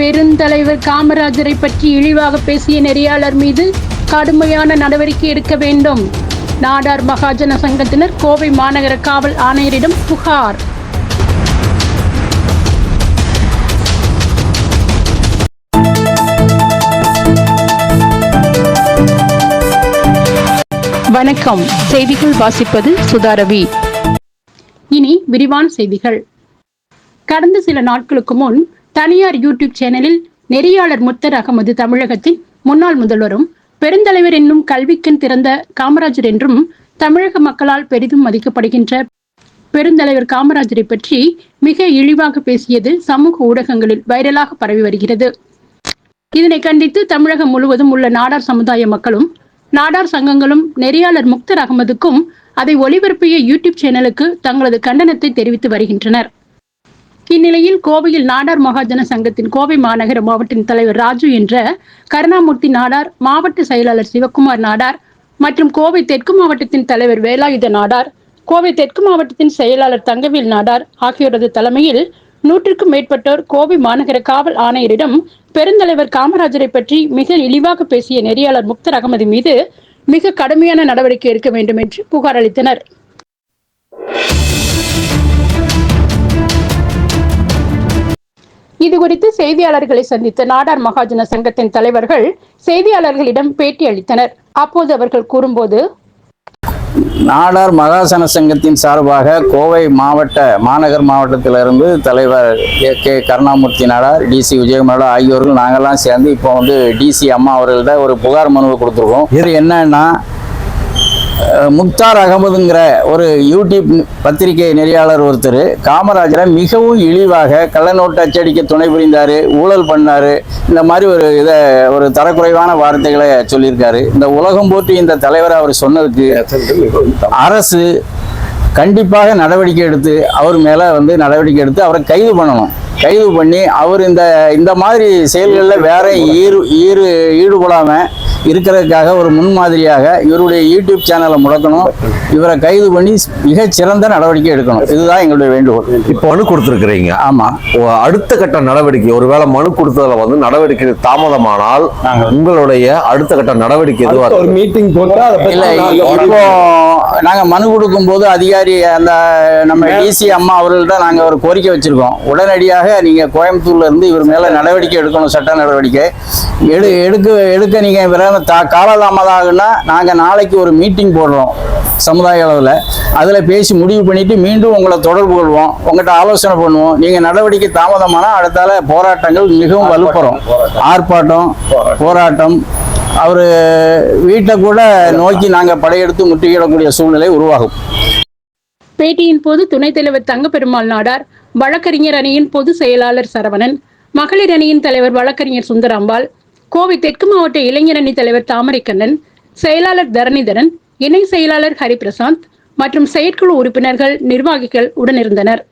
பெருந்தலைவர் காமராஜரை பற்றி இழிவாக பேசிய நெறியாளர் மீது கடுமையான நடவடிக்கை எடுக்க வேண்டும். நாடார் மகாஜன சங்கத்தினர் கோவை மாநகர காவல் ஆணையரிடம் புகார். வணக்கம். செய்திகள் வாசிப்பது சுதாரவி இனி விரிவான செய்திகள். கடந்த சில நாட்களுக்கு முன் தனியார் யூடியூப் சேனலில் நெறியாளர் முத்தர் அகமது தமிழகத்தின் முன்னாள் முதல்வரும் பெருந்தலைவர் என்னும் கல்விக்கண் திறந்த காமராஜர் என்றும் தமிழக மக்களால் பெரிதும் மதிக்கப்படுகின்ற பெருந்தலைவர் காமராஜரை பற்றி மிக இழிவாக பேசியது சமூக ஊடகங்களில் வைரலாக பரவி வருகிறது. இதனை கண்டித்து தமிழகம் முழுவதும் உள்ள நாடார் சமுதாய மக்களும் நாடார் சங்கங்களும் நெறியாளர் முக்தர் அகமதுக்கும் அதை ஒளிபரப்பிய யூடியூப் சேனலுக்கு தங்களது கண்டனத்தை தெரிவித்து வருகின்றனர். இந்நிலையில் கோவையில் நாடார் மகாஜன சங்கத்தின் கோவை மாநகர மாவட்டத்தின் தலைவர் ராஜு என்ற கருணாமூர்த்தி நாடார் மாவட்ட செயலாளர் சிவக்குமார் நாடார் மற்றும் கோவை தெற்கு மாவட்டத்தின் தலைவர் வேலாயுத நாடார் கோவை தெற்கு மாவட்டத்தின் செயலாளர் தங்கவேல் நாடார் ஆகியோரது தலைமையில் நூற்றுக்கும் மேற்பட்டோர் கோவை மாநகர காவல் ஆணையரிடம் பெருந்தலைவர் காமராஜரை பற்றி மிக இழிவாக பேசிய நெறியாளர் முக்தர் அகமது மீது மிக கடுமையான நடவடிக்கை எடுக்க வேண்டும் என்று புகார் அளித்தனர். இது குறித்து செய்தியாளர்களை சந்தித்த நாடார் மகாஜன சங்கத்தின் தலைவர்கள் செய்தியாளர்களிடம் பேட்டி அளித்தனர். அப்போது அவர்கள் கூறும்போது நாடார் மகாசன சங்கத்தின் சார்பாக கோவை மாவட்ட மாநகர் மாவட்டத்திலிருந்து தலைவர் A K Karunamoorthy Nadar DC Vijayakumar ஆகியோர்கள் நாங்கள்லாம் சேர்ந்து இப்போ வந்து டிசி அம்மா அவர்கள்ட்ட ஒரு புகார் மனுவை கொடுத்துருக்கோம். இது என்னன்னா முக்தார் அகமதுங்கிற ஒரு யூடியூப் பத்திரிகை நெறியாளர் ஒருத்தர் காமராஜரை மிகவும் இழிவாக கள்ளநோட்டு அச்சடிக்க துணை புரிந்தார் ஊழல் பண்ணார். இந்த மாதிரி ஒரு இதை ஒரு தரக்குறைவான வார்த்தைகளை சொல்லியிருக்காரு. இந்த உலகம் போற்றி இந்த தலைவரை அவர் சொன்னதுக்கு அரசு கண்டிப்பாக நடவடிக்கை எடுத்து அவர் மேலே வந்து நடவடிக்கை எடுத்து அவரை கைது பண்ணணும். கைது பண்ணி அவர் இந்த இந்த மாதிரி செயல்களில் வேற ஈடு ஈடு ஈடுபடாமல் இருக்கிறதுக்காக ஒரு முன்மாதிரியாக இவருடைய யூடியூப் சேனலை முடக்கணும். இவரை கைது பண்ணி மிகச் சிறந்த நடவடிக்கை எடுக்கணும். இதுதான் எங்களுடைய வேண்டுகோள். இப்போ மனு கொடுத்துருக்கிறீங்க. ஆமாம் அடுத்த கட்ட நடவடிக்கை ஒருவேளை மனு கொடுத்ததுல வந்து நடவடிக்கை தாமதமானால் உங்களுடைய அடுத்த கட்ட நடவடிக்கை எதுவா ஒரு? மீட்டிங் போட்டு இல்லை இப்போ நாங்கள் மனு கொடுக்கும்போது அதிகாரி அந்த நம்ம டிசி அம்மா அவர்கள்ட்ட நாங்கள் ஒரு கோரிக்கை வச்சிருக்கோம். உடனடியாக நீங்கள் கோயம்புத்தூர்ல இருந்து இவர் மேலே நடவடிக்கை எடுக்கணும் சட்ட நடவடிக்கை. எடு எடுக்க எடுக்க நீங்கள் விரைவில் தா காலதாமதம் ஆகுன்னா நாங்கள் நாளைக்கு ஒரு மீட்டிங் போடுறோம் சமுதாய அளவில். அதில் பேசி முடிவு பண்ணிவிட்டு மீண்டும் உங்களை தொடர்பு கொள்வோம். உங்கள்கிட்ட ஆலோசனை பண்ணுவோம். நீங்கள் நடவடிக்கை தாமதமானால் அடுத்தால போராட்டங்கள் மிகவும் வலுப்பெறும். ஆர்ப்பாட்டம் போராட்டம். அவர் வீட்டை கூட நோக்கி நாங்கள் படையெடுத்து முற்றுகையிடக்கூடிய சூழ்நிலை உருவாகும். பேட்டியின் போது துணைத் தலைவர் தங்கப்பெருமாள் நாடார் வழக்கறிஞர் அணியின் பொதுச் செயலாளர் சரவணன் மகளிர் அணியின் தலைவர் வழக்கறிஞர் சுந்தராம்பாள் கோவை தெற்கு மாவட்ட இளைஞர் அணி தலைவர் தாமரைக்கண்ணன் செயலாளர் தரணிதரன் இணை செயலாளர் ஹரிபிரசாந்த் மற்றும் செயற்குழு உறுப்பினர்கள் நிர்வாகிகள் உடனிருந்தனர்.